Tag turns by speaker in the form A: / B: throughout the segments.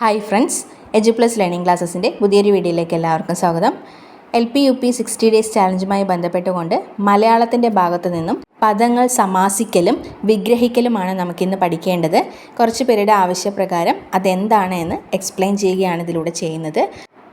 A: Hi friends Edu plus learning ക്ലാസ്സസിന്റെ പുതിയൊരു വീഡിയോയിലേക്ക് എല്ലാവർക്കും സ്വാഗതം. L P U P sixty days ചാലഞ്ചുമായി ബന്ധപ്പെട്ടുകൊണ്ട് മലയാളത്തിന്റെ ഭാഗത്തു നിന്നും പദങ്ങൾ സമാസിക്കലും വിഗ്രഹിക്കലുമാണ് നമുക്കിന്ന് പഠിക്കേണ്ടത്. കുറച്ച് പേരുടെ ആവശ്യപ്രകാരം അതെന്താണ് എന്ന് എക്സ്പ്ലെയിൻ ചെയ്യുകയാണ് ഇതിലൂടെ ചെയ്യുന്നത്.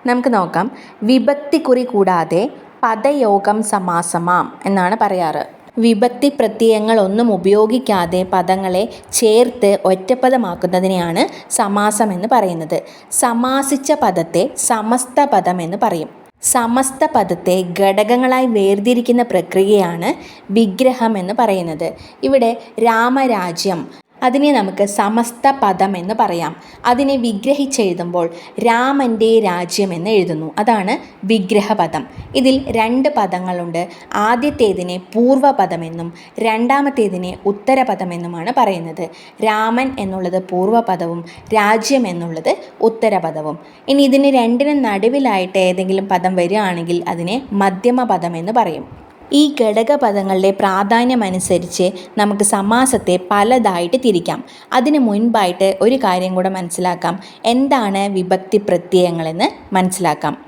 A: നമുക്ക് നോക്കാം. വിഭക്തി കുറി കൂടാതെ പദയോഗം സമാസമാം എന്നാണ് പറയാറ്. വിഭക്തി പ്രത്യയങ്ങളൊന്നും ഉപയോഗിക്കാതെ പദങ്ങളെ ചേർത്ത് ഒറ്റപ്പദമാക്കുന്നതിനെയാണ് സമാസം എന്ന് പറയുന്നത്. സമാസിച്ച പദത്തെ സമസ്ത പദം എന്ന് പറയും. സമസ്ത പദത്തെ ഘടകങ്ങളായി വേർതിരിക്കുന്ന പ്രക്രിയയാണ് വിഗ്രഹം എന്ന് പറയുന്നത്. ഇവിടെ രാമരാജ്യം അതിനെ നമുക്ക് സമസ്ത പദം എന്ന് പറയാം. അതിനെ വിഗ്രഹിച്ചെഴുതുമ്പോൾ രാമന്റെ രാജ്യം എന്ന് എഴുതുന്നു. അതാണ് വിഗ്രഹപദം. ഇതിൽ രണ്ട് പദങ്ങളുണ്ട്. ആദ്യത്തേതിനെ പൂർവപദമെന്നും രണ്ടാമത്തേതിനെ ഉത്തരപദമെന്നുമാണ് പറയുന്നത്. രാമൻ എന്നുള്ളത് പൂർവപദവും രാജ്യം എന്നുള്ളത് ഉത്തരപദവും. ഇനി ഇതിന് രണ്ടിനും നടുവിലായിട്ട് ഏതെങ്കിലും പദം വരികയാണെങ്കിൽ അതിനെ മധ്യമ പദം എന്ന് പറയും. ഈ ഘടകപദങ്ങളുടെ പ്രാധാന്യമനുസരിച്ച് നമുക്ക് സമാസത്തെ പലതായിട്ട് തിരിക്കാം. അതിന് മുൻപായിട്ട് ഒരു കാര്യം കൂടെ മനസ്സിലാക്കാം. എന്താണ് വിഭക്തി പ്രത്യയങ്ങളെന്ന് മനസ്സിലാക്കാം.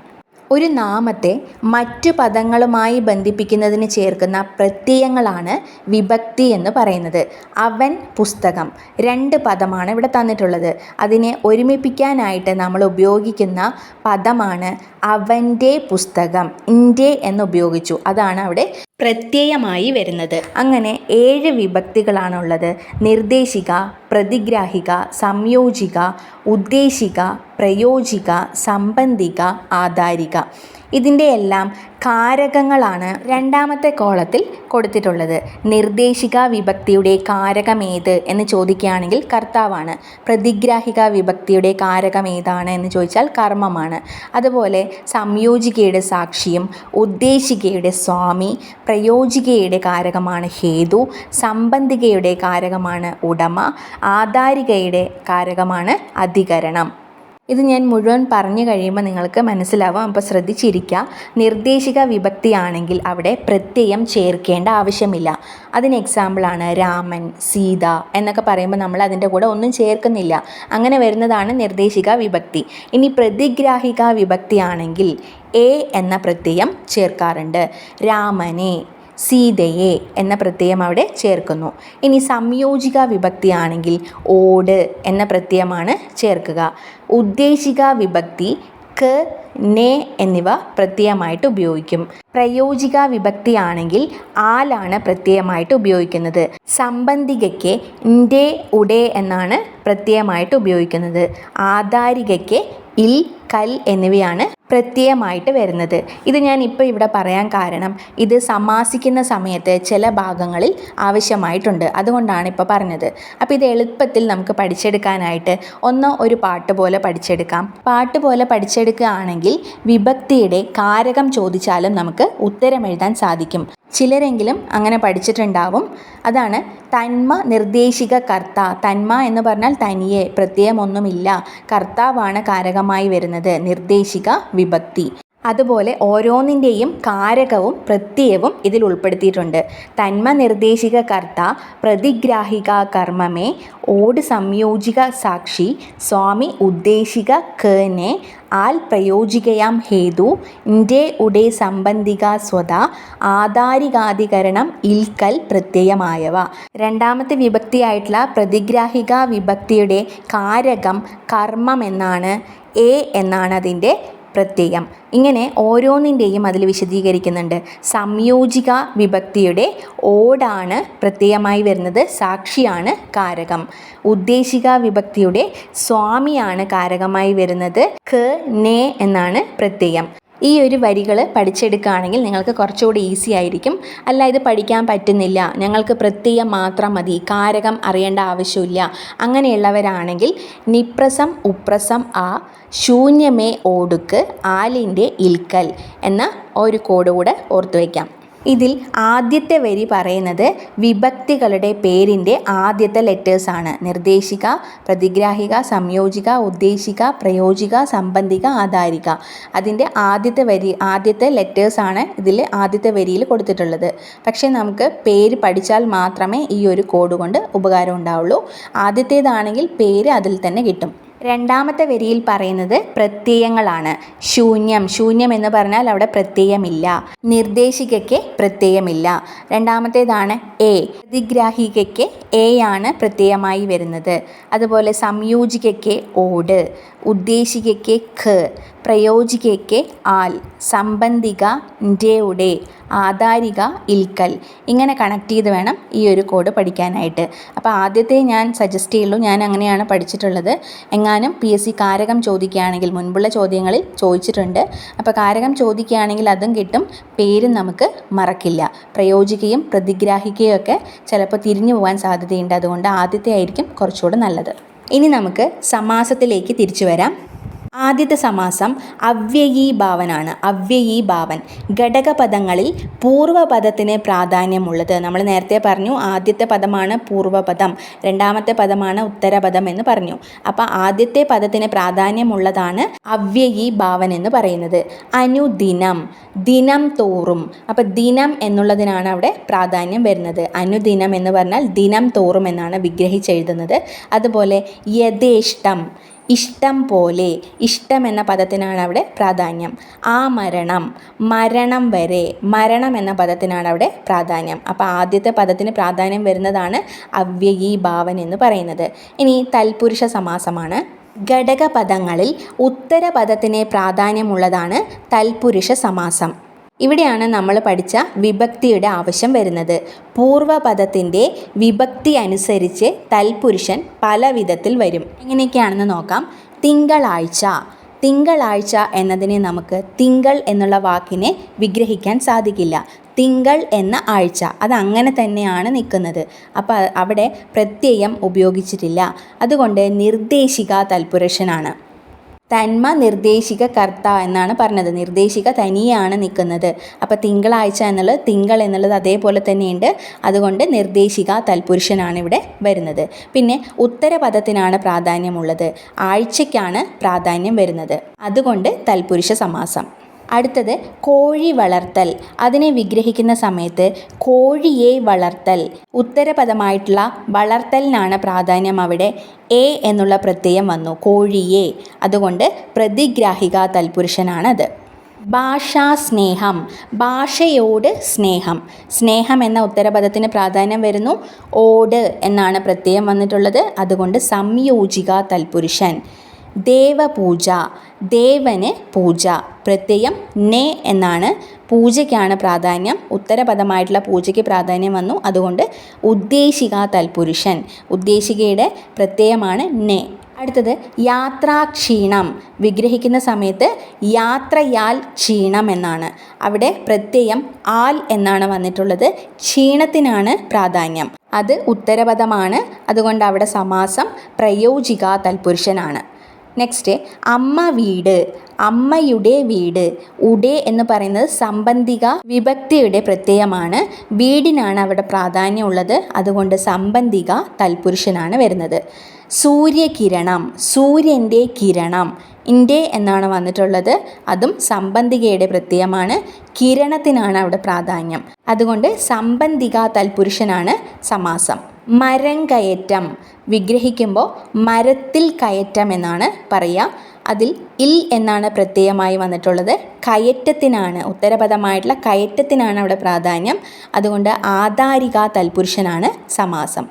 A: ഒരു നാമത്തെ മറ്റു പദങ്ങളുമായി ബന്ധിപ്പിക്കുന്നതിന് ചേർക്കുന്ന പ്രത്യയങ്ങളാണ് വിഭക്തി എന്ന് പറയുന്നത്. അവൻ പുസ്തകം. രണ്ട് പദമാണ് ഇവിടെ തന്നിട്ടുള്ളത്. അതിനെ ഒരുമിപ്പിക്കാനായിട്ട് നമ്മൾ ഉപയോഗിക്കുന്ന പദമാണ് അവന്റെ പുസ്തകം. ഇന്റെ എന്ന് ഉപയോഗിച്ചു. അതാണ് അവിടെ പ്രത്യയമായി വരുന്നത്. അങ്ങനെ ഏഴ് വിഭക്തികളാണുള്ളത്. നിർദ്ദേശിക പ്രതിഗ്രാഹിക സംയോജിക ഉദ്ദേശിക പ്രയോജിക സംബന്ധിക ആധാരിക. ഇതിന്റെ എല്ലാം കാരകങ്ങളാണ് രണ്ടാമത്തെ കോളത്തിൽ കൊടുത്തിട്ടുള്ളത്. നിർദ്ദേശിക വിഭക്തിയുടെ കാരകമേത് എന്ന് ചോദിക്കുകയാണെങ്കിൽ കർത്താവാണ്. പ്രതിഗ്രാഹിക വിഭക്തിയുടെ കാരകം ഏതാണ് എന്ന് ചോദിച്ചാൽ കർമ്മമാണ്. അതുപോലെ സംയോജികയുടെ സാക്ഷിയും ഉദ്ദേശികയുടെ സ്വാമി പ്രയോജികയുടെ കാരകമാണ് ഹേതു സംബന്ധികയുടെ കാരകമാണ് ഉടമ ആധാരികയുടെ കാരകമാണ് അധികരണം. ഇത് ഞാൻ മുഴുവൻ പറഞ്ഞു കഴിയുമ്പോൾ നിങ്ങൾക്ക് മനസ്സിലാവും. അപ്പോൾ ശ്രദ്ധിച്ചിരിക്കുക. നിർദ്ദേശിക വിഭക്തിയാണെങ്കിൽ അവിടെ പ്രത്യയം ചേർക്കേണ്ട ആവശ്യമില്ല. അതിന് എക്സാമ്പിളാണ് രാമൻ സീത എന്നൊക്കെ പറയുമ്പോൾ നമ്മൾ അതിന്റെ കൂടെ ഒന്നും ചേർക്കുന്നില്ല. അങ്ങനെ വരുന്നതാണ് നിർദ്ദേശിക വിഭക്തി. ഇനി പ്രതിഗ്രാഹിക വിഭക്തിയാണെങ്കിൽ എ എന്ന പ്രത്യയം ചേർക്കാറുണ്ട്. രാമനെ സീതയെ എന്ന പ്രത്യയം അവിടെ ചേർക്കുന്നു. ഇനി സംയോജിക വിഭക്തിയാണെങ്കിൽ ഓട് എന്ന പ്രത്യയമാണ് ചേർക്കുക. ഉദ്ദേശിക വിഭക്തി ക് നെ എന്നിവ പ്രത്യയമായിട്ട് ഉപയോഗിക്കും. പ്രയോജിക വിഭക്തിയാണെങ്കിൽ ആലാണ് പ്രത്യയമായിട്ട് ഉപയോഗിക്കുന്നത്. സംബന്ധികയ്ക്ക് ഇൻഡേ ഉടെ എന്നാണ് പ്രത്യയമായിട്ട് ഉപയോഗിക്കുന്നത്. ആധാരികയ്ക്ക് ഇൽ കൽ എന്നിവയാണ് പ്രത്യയമായിട്ട് വരുന്നത്. ഇത് ഞാൻ ഇപ്പോൾ ഇവിടെ പറയാൻ കാരണം ഇത് സമാസിക്കുന്ന സമയത്ത് ചില ഭാഗങ്ങളിൽ ആവശ്യമായിട്ടുണ്ട്. അതുകൊണ്ടാണ് ഇപ്പോൾ പറഞ്ഞത്. അപ്പോൾ ഇത് എളുപ്പത്തിൽ നമുക്ക് പഠിച്ചെടുക്കാനായിട്ട് ഒന്ന് ഒരു പാട്ട് പോലെ പഠിച്ചെടുക്കാം. പാട്ട് പോലെ പഠിച്ചെടുക്കുകയാണെങ്കിൽ വിഭക്തിയുടെ കാരകം ചോദിച്ചാലും നമുക്ക് ഉത്തരം എഴുതാൻ സാധിക്കും. ചിലരെങ്കിലും അങ്ങനെ പഠിച്ചിട്ടുണ്ടാവും. അതാണ് തന്മ നിർദ്ദേശിക കർത്ത. തന്മ എന്ന് പറഞ്ഞാൽ തനിയെ. പ്രത്യയമൊന്നുമില്ല കർത്താവാണ് കാരകമായി വരുന്നത്. നിർദ്ദേശിക വിഭക്തി. അതുപോലെ ഓരോന്നിന്റെയും കാരകവും പ്രത്യയവും ഇതിൽ ഉൾപ്പെടുത്തിയിട്ടുണ്ട്. തന്മ നിർദ്ദേശിക കർത്ത പ്രതിഗ്രാഹിക കർമ്മമേ ഓട് സംയോജിക സാക്ഷി സ്വാമി ഉദ്ദേശിക കേനെ ആൽ പ്രയോജികയാം ഹേതു ഇന്റെ ഉടെ സംബന്ധിക സ്വത ആധാരികാധികരണം ഇൽക്കൽ പ്രത്യയമായവ. രണ്ടാമത്തെ വിഭക്തിയായിട്ടുള്ള പ്രതിഗ്രാഹിക വിഭക്തിയുടെ കാരകം കർമ്മം എന്നാണ് എ എന്നാണ് അതിന്റെ പ്രത്യയം ഇങ്ങനെ ഓരോന്നിന്റെയും അതിൽ വിശദീകരിക്കുന്നുണ്ട്. സംയോജിക വിഭക്തിയുടെ ഓടാണ് പ്രത്യയമായി വരുന്നത്. സാക്ഷിയാണ് കാരകം. ഉദ്ദേശിക വിഭക്തിയുടെ സ്വാമിയാണ് കാരകമായി വരുന്നത്. ഖ നെ എന്നാണ് പ്രത്യയം ഈ ഒരു വരികൾ പഠിച്ചെടുക്കുകയാണെങ്കിൽ നിങ്ങൾക്ക് കുറച്ചുകൂടി ഈസി ആയിരിക്കും. അല്ല ഇത് പഠിക്കാൻ പറ്റുന്നില്ല. ഞങ്ങൾക്ക് പ്രത്യയം മാത്രം മതി. കാരകം അറിയേണ്ട ആവശ്യമില്ല. അങ്ങനെയുള്ളവരാണെങ്കിൽ നിപ്രസം ഉപ്രസം ആ ശൂന്യമേ ഓടുക്ക് ആലിന്റെ ഇൽക്കൽ എന്ന ഒരു കോഡ് കൂടെ ഓർത്തു വയ്ക്കാം ഇതിൽ ആദ്യത്തെ വരി പറയുന്നത് വിഭക്തികളുടെ പേരിന്റെ ആദ്യത്തെ ലെറ്റേഴ്സാണ് നിർദ്ദേശിക പ്രതിഗ്രാഹിക സംയോജിക ഉദ്ദേശിക പ്രയോജിക സംബന്ധിക ആധാരിക. അതിന്റെ ആദ്യത്തെ വരി ആദ്യത്തെ ലെറ്റേഴ്സാണ് ഇതിൽ ആദ്യത്തെ വരിയിൽ കൊടുത്തിട്ടുള്ളത്. പക്ഷേ നമുക്ക് പേര് പഠിച്ചാൽ മാത്രമേ ഈ ഒരു കോഡ് കൊണ്ട് ഉപകാരം ഉണ്ടാവുള്ളൂ. ആദ്യത്തേതാണെങ്കിൽ പേര് അതിൽ തന്നെ കിട്ടും. രണ്ടാമത്തെ വരിയിൽ പറയുന്നത് പ്രത്യയങ്ങളാണ്. ശൂന്യം. ശൂന്യം എന്ന് പറഞ്ഞാൽ അവിടെ പ്രത്യയമില്ല. നിർദ്ദേശികയ്ക്ക് പ്രത്യയമില്ല. രണ്ടാമത്തേതാണ് എ. പ്രതിഗ്രാഹികയ്ക്ക് എ ആണ് പ്രത്യയമായി വരുന്നത്. അതുപോലെ സംയോജികയ്ക്ക് ഓട്. ഉദ്ദേശികയ്ക്ക് ഖ്. പ്രയോജികയ്ക്ക് ആൽ സംബന്ധിക ന്റെ ആധാരിക ഇൽക്കൽ. ഇങ്ങനെ കണക്ട് ചെയ്ത് വേണം ഈ ഒരു കോഡ് പഠിക്കാനായിട്ട്. അപ്പോൾ ആദ്യത്തെ ഞാൻ സജസ്റ്റ് ചെയ്യുള്ളൂ ഞാൻ അങ്ങനെയാണ് പഠിച്ചിട്ടുള്ളത്. എങ്ങാനും പി എസ് സി കാരകം ചോദിക്കുകയാണെങ്കിൽ മുൻപുള്ള ചോദ്യങ്ങളിൽ ചോദിച്ചിട്ടുണ്ട്. അപ്പോൾ കാരകം ചോദിക്കുകയാണെങ്കിൽ അതും കിട്ടും പേരും നമുക്ക് മറക്കില്ല. പ്രയോജികയും പ്രതിഗ്രാഹിക്കുകയും ഒക്കെ ചിലപ്പോൾ തിരിഞ്ഞു പോകാൻ സാധ്യതയുണ്ട്. അതുകൊണ്ട് ആദ്യത്തെ ആയിരിക്കും കുറച്ചുകൂടെ നല്ലത്. ഇനി നമുക്ക് സമാസത്തിലേക്ക് തിരിച്ചു വരാം. ആദ്യത്തെ സമാസം അവ്യയീഭാവനാണ്. അവ്യയീഭാവൻ. ഘടകപദങ്ങളിൽ പൂർവപദത്തിന് പ്രാധാന്യമുള്ളത്. നമ്മൾ നേരത്തെ പറഞ്ഞു ആദ്യത്തെ പദമാണ് പൂർവപദം രണ്ടാമത്തെ പദമാണ് ഉത്തരപദം എന്ന് പറഞ്ഞു. അപ്പോൾ ആദ്യത്തെ പദത്തിന് പ്രാധാന്യമുള്ളതാണ് അവ്യയീഭാവൻ എന്ന് പറയുന്നത്. അനുദിനം. ദിനം തോറും. അപ്പോൾ ദിനം എന്നുള്ളതിനാണ് അവിടെ പ്രാധാന്യം വരുന്നത്. അനുദിനം എന്ന് പറഞ്ഞാൽ ദിനം തോറും എന്നാണ് വിഗ്രഹിച്ചെഴുതുന്നത് അതുപോലെ യഥേഷ്ടം. ഇഷ്ടം പോലെ ഇഷ്ടം എന്ന പദത്തിനാണ് അവിടെ പ്രാധാന്യം. ആ മരണം മരണം വരെ മരണം എന്ന പദത്തിനാണ് അവിടെ പ്രാധാന്യം. അപ്പോൾ ആദ്യത്തെ പദത്തിന് പ്രാധാന്യം വരുന്നതാണ് അവ്യയീഭാവൻ എന്ന് പറയുന്നത്. ഇനി തൽപുരുഷ സമാസമാണ്. ഘടകപദങ്ങളിൽ ഉത്തരപദത്തിന് പ്രാധാന്യമുള്ളതാണ് തൽപുരുഷ സമാസം. ഇവിടെയാണ് നമ്മൾ പഠിച്ച വിഭക്തിയുടെ ആവശ്യം വരുന്നത്. പൂർവപദത്തിന്റെ വിഭക്തി അനുസരിച്ച് തൽപുരുഷൻ പല വിധത്തിൽ വരും. എങ്ങനെയൊക്കെയാണെന്ന് നോക്കാം. തിങ്കളാഴ്ച. തിങ്കളാഴ്ച എന്നതിനെ നമുക്ക് തിങ്കൾ എന്നുള്ള വാക്കിനെ വിഗ്രഹിക്കാൻ സാധിക്കില്ല. തിങ്കൾ എന്ന ആഴ്ച. അത് അങ്ങനെ തന്നെയാണ് നിൽക്കുന്നത്. അപ്പോൾ അവിടെ പ്രത്യയം ഉപയോഗിച്ചിട്ടില്ല. അതുകൊണ്ട് നിർദ്ദേശിക തൽപുരുഷനാണ്. തന്മ നിർദ്ദേശിക കർത്ത എന്നാണ് പറഞ്ഞത്. നിർദ്ദേശിക തനിയാണ് നിൽക്കുന്നത്. അപ്പോൾ തിങ്കളാഴ്ച എന്നുള്ളത് തിങ്കൾ എന്നുള്ളത് അതേപോലെ തന്നെയുണ്ട്. അതുകൊണ്ട് നിർദ്ദേശിക തൽപുരുഷനാണ് ഇവിടെ വരുന്നത്. പിന്നെ ഉത്തരപദത്തിനാണ് പ്രാധാന്യമുള്ളത്. ആഴ്ചയ്ക്കാണ് പ്രാധാന്യം വരുന്നത്. അതുകൊണ്ട് തൽപുരുഷ സമാസം. അടുത്തത് കോഴി വളർത്തൽ. അതിനെ വിഗ്രഹിക്കുന്ന സമയത്ത് കോഴിയെ വളർത്തൽ. ഉത്തരപദമായിട്ടുള്ള വളർത്തലിനാണ് പ്രാധാന്യം അവിടെ എ എന്നുള്ള പ്രത്യയം വന്നു കോഴിയെ. അതുകൊണ്ട് പ്രതിഗ്രാഹിക തൽപുരുഷനാണത്. ഭാഷാസ്നേഹം ഭാഷയോട് സ്നേഹം. സ്നേഹം എന്ന ഉത്തരപദത്തിന് പ്രാധാന്യം വരുന്നു ഓട് എന്നാണ് പ്രത്യയം വന്നിട്ടുള്ളത്. അതുകൊണ്ട് സംയോജിക തൽപുരുഷൻ. ദേവപൂജ ദേവന് പൂജ പ്രത്യയം നെ എന്നാണ് പൂജയ്ക്കാണ് പ്രാധാന്യം. ഉത്തരപദമായിട്ടുള്ള പൂജയ്ക്ക് പ്രാധാന്യം വന്നു. അതുകൊണ്ട് ഉദ്ദേശിക തൽപുരുഷൻ ഉദ്ദേശികയുടെ പ്രത്യയമാണ് നെ. അടുത്തത് യാത്രാക്ഷീണം. വിഗ്രഹിക്കുന്ന സമയത്ത് യാത്രയാൽ ക്ഷീണം എന്നാണ്. അവിടെ പ്രത്യയം ആൽ എന്നാണ് വന്നിട്ടുള്ളത്. ക്ഷീണത്തിനാണ് പ്രാധാന്യം. അത് ഉത്തരപദമാണ്. അതുകൊണ്ട് അവിടെ സമാസം പ്രയോജിക തൽപുരുഷനാണ്. നെക്സ്റ്റ് അമ്മ വീട് അമ്മയുടെ വീട് ഉടേ എന്ന് പറയുന്നത് സംബന്ധിക വിഭക്തിയുടെ പ്രത്യയമാണ്. വീടിനാണ് അവിടെ പ്രാധാന്യമുള്ളത് അതുകൊണ്ട് സംബന്ധിക തൽപുരുഷനാണ് വരുന്നത്. സൂര്യകിരണം സൂര്യന്റെ കിരണം ഇന്റെ എന്നാണ് വന്നിട്ടുള്ളത്. അതും സംബന്ധികയുടെ പ്രത്യയമാണ്. കിരണത്തിനാണ് അവിടെ പ്രാധാന്യം. അതുകൊണ്ട് സംബന്ധിക തൽപുരുഷനാണ് സമാസം. മരം കയറ്റം വിഗ്രഹിക്കുമ്പോൾ മരത്തിൽ കയറ്റം എന്നാണ് പറയുക. അതിൽ ഇൽ എന്നാണ് പ്രത്യയമായി വന്നിട്ടുള്ളത്. കയറ്റത്തിനാണ് ഉത്തരപദമായിട്ടുള്ള കയറ്റത്തിനാണ് അവിടെ പ്രാധാന്യം. അതുകൊണ്ട് ആധാരിക തൽപുരുഷനാണ് സമാസം.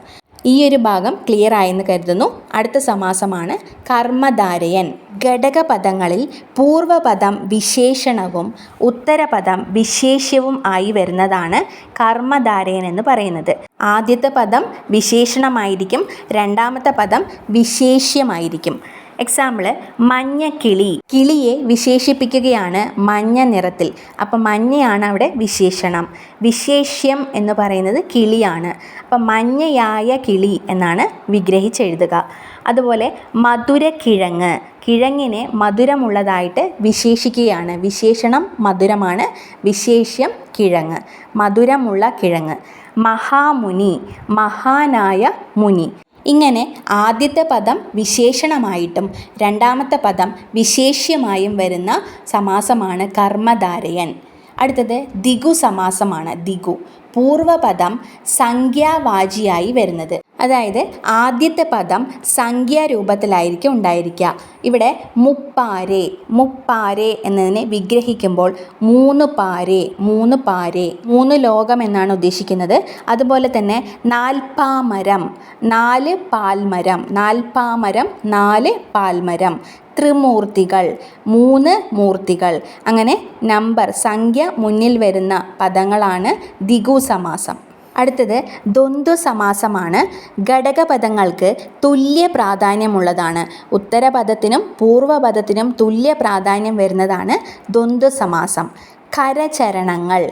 A: ഈ ഒരു ഭാഗം ക്ലിയർ ആയെന്ന് കരുതുന്നു. അടുത്ത സമാസമാണ് കർമ്മധാരയൻ. ഘടകപദങ്ങളിൽ പൂർവപദം വിശേഷണവും ഉത്തരപദം വിശേഷ്യവും ആയി വരുന്നതാണ് കർമ്മധാരയൻ എന്ന് പറയുന്നത്. ആദ്യത്തെ പദം വിശേഷണമായിരിക്കും രണ്ടാമത്തെ പദം വിശേഷ്യമായിരിക്കും. എക്സാമ്പിൾ മഞ്ഞ കിളി. കിളിയെ വിശേഷിപ്പിക്കുകയാണ് മഞ്ഞ നിറത്തിൽ. അപ്പം മഞ്ഞയാണ് അവിടെ വിശേഷണം. വിശേഷ്യം എന്ന് പറയുന്നത് കിളിയാണ്. അപ്പം മഞ്ഞയായ കിളി എന്നാണ് വിഗ്രഹിച്ചെഴുതുക. അതുപോലെ മധുരക്കിഴങ്ങ്. കിഴങ്ങിനെ മധുരമുള്ളതായിട്ട് വിശേഷിക്കുകയാണ്. വിശേഷണം മധുരമാണ്. വിശേഷ്യം കിഴങ്ങ്. മധുരമുള്ള കിഴങ്ങ്. മഹാമുനി. മഹാനായ മുനി. ഇങ്ങനെ ആദ്യത്തെ പദം വിശേഷണമായിട്ടും രണ്ടാമത്തെ പദം വിശേഷ്യമായും വരുന്ന സമാസമാണ് കർമ്മധാരയൻ. അടുത്തത് ദിഗു സമാസമാണ് ദിഗു. പൂർവപദം സംഖ്യാവാചിയായി വരുന്നത്. അതായത് ആദ്യത്തെ പദം സംഖ്യാരൂപത്തിലായിരിക്കും ഉണ്ടായിരിക്കുക. ഇവിടെ മുപ്പാരെ മുപ്പാരെ എന്നതിനെ വിഗ്രഹിക്കുമ്പോൾ മൂന്ന് പാരെ മൂന്ന് പാരെ മൂന്ന് ലോകം എന്നാണ് ഉദ്ദേശിക്കുന്നത്. അതുപോലെ തന്നെ നാൽപ്പാമരം നാല് പാൽമരം നാൽപ്പാമരം നാല് പാൽമരം. ത്രിമൂർത്തികൾ മൂന്ന് മൂർത്തികൾ. അങ്ങനെ നമ്പർ സംഖ്യ മുന്നിൽ വരുന്ന പദങ്ങളാണ് ദിഗു സമാസം അടുത്തത് ദ്വന്ദ്വ സമാസമാണ് ഘടകപദങ്ങൾക്ക് തുല്യ പ്രാധാന്യമുള്ളതാണ്. ഉത്തരപദത്തിനും പൂർവപദത്തിനും തുല്യ പ്രാധാന്യം വരുന്നതാണ് ദ്വന്ദ്വ സമാസം കരചരണങ്ങൾ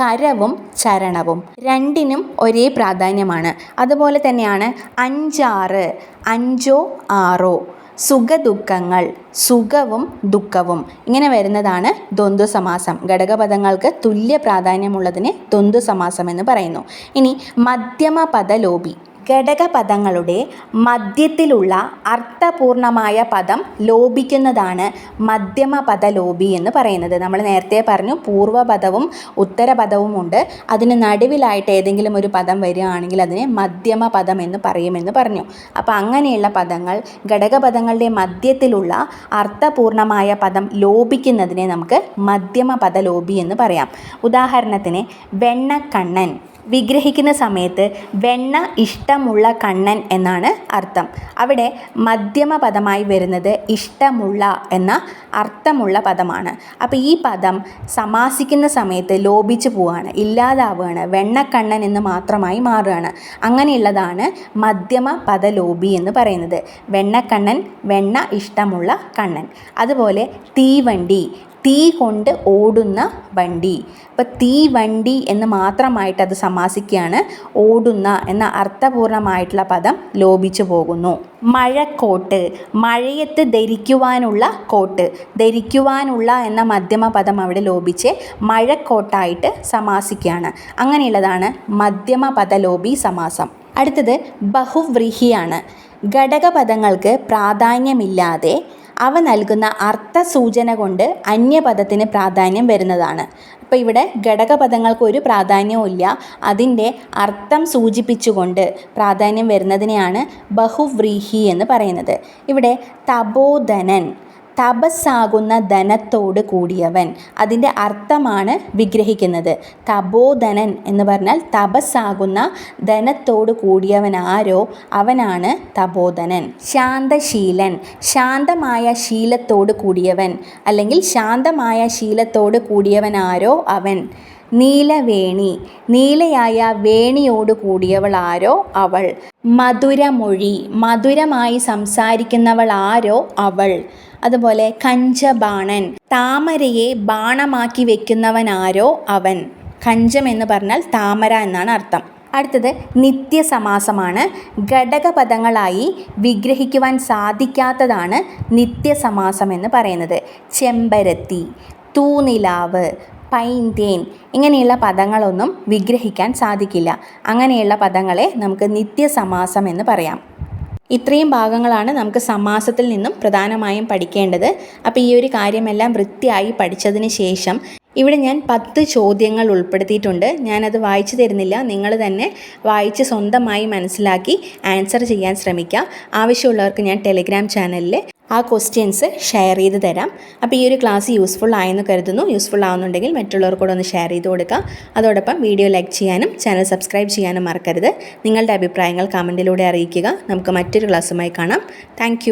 A: കരവും ചരണവും രണ്ടിനും ഒരേ പ്രാധാന്യമാണ്. അതുപോലെ തന്നെയാണ് അഞ്ചാറ് അഞ്ചോ ആറോ. സുഖദുഃഖങ്ങൾ സുഖവും ദുഃഖവും. ഇങ്ങനെ വരുന്നതാണ് ദ്വന്ദ്വ സമാസം ഘടകപദങ്ങൾക്ക് തുല്യ പ്രാധാന്യമുള്ളതിനെ ദ്വന്ദ്വ സമാസം എന്ന് പറയുന്നു. ഇനി മധ്യമ പദലോപി ഘടകപദങ്ങളുടെ മധ്യത്തിലുള്ള അർത്ഥപൂർണമായ പദം ലോപിക്കുന്നതാണ് മധ്യമ പദലോപി എന്ന് പറയുന്നത്. നമ്മൾ നേരത്തെ പറഞ്ഞു പൂർവപദവും ഉത്തരപദവും ഉണ്ട് അതിന് നടുവിലായിട്ട് ഏതെങ്കിലും ഒരു പദം വരികയാണെങ്കിൽ അതിനെ മധ്യമ പദം എന്ന് പറയുമെന്ന് പറഞ്ഞു. അപ്പോൾ അങ്ങനെയുള്ള പദങ്ങൾ ഘടകപദങ്ങളുടെ മധ്യത്തിലുള്ള അർത്ഥപൂർണമായ പദം ലോപിക്കുന്നതിനെ നമുക്ക് മധ്യമ പദലോപി എന്ന് പറയാം. ഉദാഹരണത്തിന് വെണ്ണക്കണ്ണൻ. വിഗ്രഹിക്കുന്ന സമയത്ത് വെണ്ണ ഇഷ്ടമുള്ള കണ്ണൻ എന്നാണ് അർത്ഥം. അവിടെ മധ്യമ പദമായി വരുന്നത് ഇഷ്ടമുള്ള എന്ന അർത്ഥമുള്ള പദമാണ്. അപ്പോൾ ഈ പദം സമാസിക്കുന്ന സമയത്ത് ലോപിച്ചു പോവുകയാണ് ഇല്ലാതാവുകയാണ് വെണ്ണക്കണ്ണൻ എന്ന് മാത്രമായി മാറുകയാണ്. അങ്ങനെയുള്ളതാണ് മധ്യമ പദലോപി എന്ന് പറയുന്നത്. വെണ്ണക്കണ്ണൻ വെണ്ണ ഇഷ്ടമുള്ള കണ്ണൻ. അതുപോലെ തീവണ്ടി തീ കൊണ്ട് ഓടുന്ന വണ്ടി. അപ്പോൾ തീവണ്ടി എന്ന് മാത്രമായിട്ട് അത് സമാസിക്കുകയാണ്. ഓടുന്ന എന്ന അർത്ഥപൂർണമായിട്ടുള്ള പദം ലോപിച്ചു പോകുന്നു. മഴക്കോട്ട് മഴയത്ത് ധരിക്കുവാനുള്ള കോട്ട്. ധരിക്കുവാനുള്ള എന്ന മധ്യമ പദം അവിടെ ലോപിച്ച് മഴക്കോട്ടായിട്ട് സമാസിക്കുകയാണ്. അങ്ങനെയുള്ളതാണ് മധ്യമ പദലോപി സമാസം. അടുത്തത് ബഹുവ്രീഹിയാണ്. ഘടകപദങ്ങൾക്ക് പ്രാധാന്യമില്ലാതെ അവ നൽകുന്ന അർത്ഥസൂചന കൊണ്ട് അന്യപദത്തിന് പ്രാധാന്യം വരുന്നതാണ്. അപ്പോൾ ഇവിടെ ഘടകപദങ്ങൾക്ക് ഒരു പ്രാധാന്യവും ഇല്ല. അതിന്റെ അർത്ഥം സൂചിപ്പിച്ചുകൊണ്ട് പ്രാധാന്യം വരുന്നതിനെയാണ് ബഹുവ്രീഹി എന്ന് പറയുന്നത്. ഇവിടെ തപോധനൻ തപസ്സാകുന്ന ധനത്തോട് കൂടിയവൻ. അതിന്റെ അർത്ഥമാണ് വിഗ്രഹിക്കുന്നത്. തപോധനൻ എന്ന് പറഞ്ഞാൽ തപസ്സാകുന്ന ധനത്തോട് കൂടിയവൻ ആരോ? അവനാണ് തപോധനൻ. ശാന്തശീലൻ. ശാന്തമായ ശീലത്തോട് കൂടിയവൻ. അല്ലെങ്കിൽ ശാന്തമായ ശീലത്തോട് കൂടിയവൻ ആരോ? അവൻ. നീലവേണി. നീലയായ വേണിയോട് കൂടിയവൾ ആരോ അവൾ? മധുരമൊഴി. മധുരമായി സംസാരിക്കുന്നവൾ ആരോ അവൾ? അതുപോലെ കഞ്ചബാണൻ. താമരയെ ബാണമാക്കി വെക്കുന്നവനാരോ അവൻ? കഞ്ചം എന്ന് പറഞ്ഞാൽ താമര എന്നാണ് അർത്ഥം. അടുത്തത് നിത്യസമാസമാണ്. ഘടകപദങ്ങളായി വിഗ്രഹിക്കുവാൻ സാധിക്കാത്തതാണ് നിത്യസമാസം എന്ന് പറയുന്നത്. ചെമ്പരത്തി. തൂനിലാവ്. പൈന്തേൻ ഇങ്ങനെയുള്ള പദങ്ങളൊന്നും വിഗ്രഹിക്കാൻ സാധിക്കില്ല. അങ്ങനെയുള്ള പദങ്ങളെ നമുക്ക് നിത്യസമാസം എന്ന് പറയാം. ഇത്രയും ഭാഗങ്ങളാണ് നമുക്ക് സമാസത്തിൽ നിന്നും പ്രധാനമായും പഠിക്കേണ്ടത്. അപ്പോൾ ഈ ഒരു കാര്യമെല്ലാം വൃത്തിയായി പഠിച്ചതിന് ശേഷം ഇവിടെ ഞാൻ പത്ത് ചോദ്യങ്ങൾ ഉൾപ്പെടുത്തിയിട്ടുണ്ട്. ഞാനത് വായിച്ചു തരുന്നില്ല. നിങ്ങൾ തന്നെ വായിച്ച് സ്വന്തമായി മനസ്സിലാക്കി ആൻസർ ചെയ്യാൻ ശ്രമിക്കുക ആവശ്യമുള്ളവർക്ക് ഞാൻ ടെലിഗ്രാം ചാനലിൽ ആ ക്വസ്റ്റ്യൻസ് ഷെയർ ചെയ്ത് തരാം. അപ്പോൾ ഈ ഒരു ക്ലാസ് യൂസ്ഫുൾ ആയെന്ന് കരുതുന്നു. യൂസ്ഫുൾ ആവുന്നുണ്ടെങ്കിൽ മറ്റുള്ളവർ കൂടെ ഒന്ന് ഷെയർ ചെയ്ത് കൊടുക്കുക അതോടൊപ്പം വീഡിയോ ലൈക്ക് ചെയ്യാനും ചാനൽ സബ്സ്ക്രൈബ് ചെയ്യാനും മറക്കരുത്. നിങ്ങളുടെ അഭിപ്രായങ്ങൾ കമന്റിലൂടെ അറിയിക്കുക. നമുക്ക് മറ്റൊരു ക്ലാസ്സുമായി കാണാം. താങ്ക്